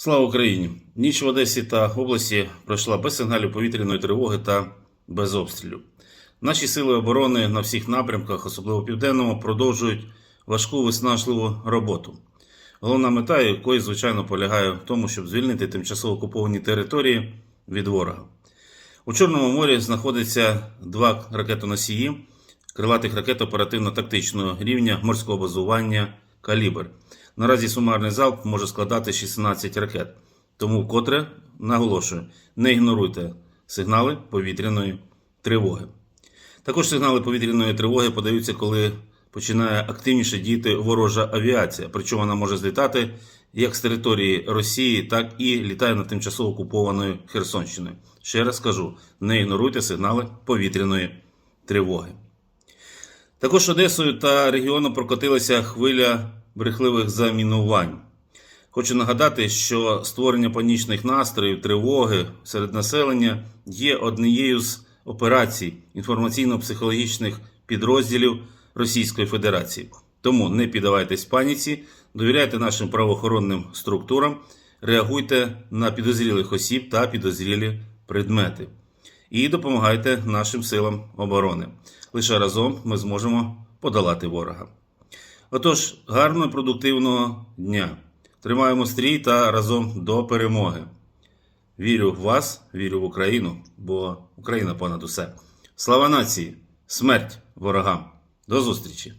Слава Україні! Ніч в Одесі та області пройшла без сигналів повітряної тривоги та без обстрілів. Наші сили оборони на всіх напрямках, особливо південному, продовжують важку виснажливу роботу. Головна мета якої, звичайно, полягає в тому, щоб звільнити тимчасово окуповані території від ворога. У Чорному морі знаходиться два ракетоносії крилатих ракет оперативно-тактичного рівня морського базування Калібр. Наразі сумарний залп може складати 16 ракет. Тому вкотре наголошую, не ігноруйте сигнали повітряної тривоги. Також сигнали повітряної тривоги подаються, коли починає активніше діяти ворожа авіація. Причому вона може злітати як з території Росії, так і літає над тимчасово окупованою Херсонщиною. Ще раз кажу: не ігноруйте сигнали повітряної тривоги. Також Одесою та регіоном прокотилася хвиля брехливих замінувань. Хочу нагадати, що створення панічних настроїв, тривоги серед населення є однією з операцій інформаційно-психологічних підрозділів Російської Федерації. Тому не піддавайтесь паніці, довіряйте нашим правоохоронним структурам, реагуйте на підозрілих осіб та підозрілі предмети і допомагайте нашим силам оборони. Лише разом ми зможемо подолати ворога. Отож, гарного продуктивного дня. Тримаємо стрій та разом до перемоги. Вірю в вас, вірю в Україну, бо Україна понад усе. Слава нації! Смерть ворогам! До зустрічі!